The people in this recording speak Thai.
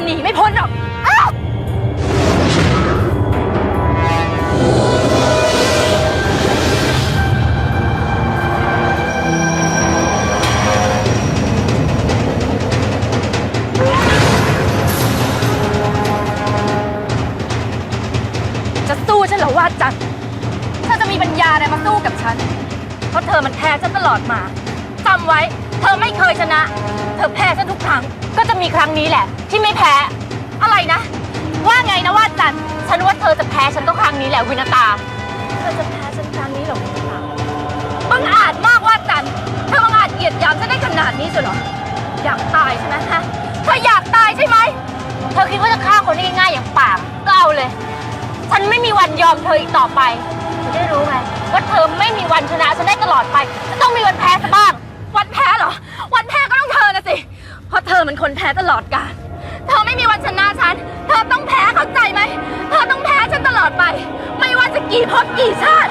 ันหนีไม่พ้นหรอกอ้าวจะสู้ฉันหรอว่าจันเธอจะมีปัญญาอะไรมาสู้กับฉัน เพราะเธอมันแพ้ฉันตลอดมาจำไว้ เธอไม่เคยชนะ เธอแพ้ฉัน มีครั้งนี้แหละ ที่ไม่แพ้ อะไรนะ ว่าไงนะว่าจันฉันว่าเธอจะแพ้ฉันต้องครั้งนี้แหละวินาตา เธอจะแพ้ฉันครั้งนี้เหรอวินาตาบังอาจมากว่าจันเธอบังอาจเหยียดหยามฉันได้ขนาดนี้เชียวเหรออยากตายใช่ไหมฮะเธออยากตายใช่ไหมเธอคิดว่าจะฆ่าคนได้ง่ายๆอย่างปากก็เอาเลย ฉันไม่มีวันยอมเธออีกต่อไปจะได้รู้ไงว่าเธอไม่มีวันชนะฉันได้ตลอดไปจะต้องมีวันแพ้ซะบ้างวันแพ้ อมันคนแพ้ตลอดกาลเธอไม่มีวันชนะฉัน เธอต้องแพ้เข้าใจไหม เธอต้องแพ้ฉันตลอดไป ไม่ว่าจะกี่ภพกี่ชาติ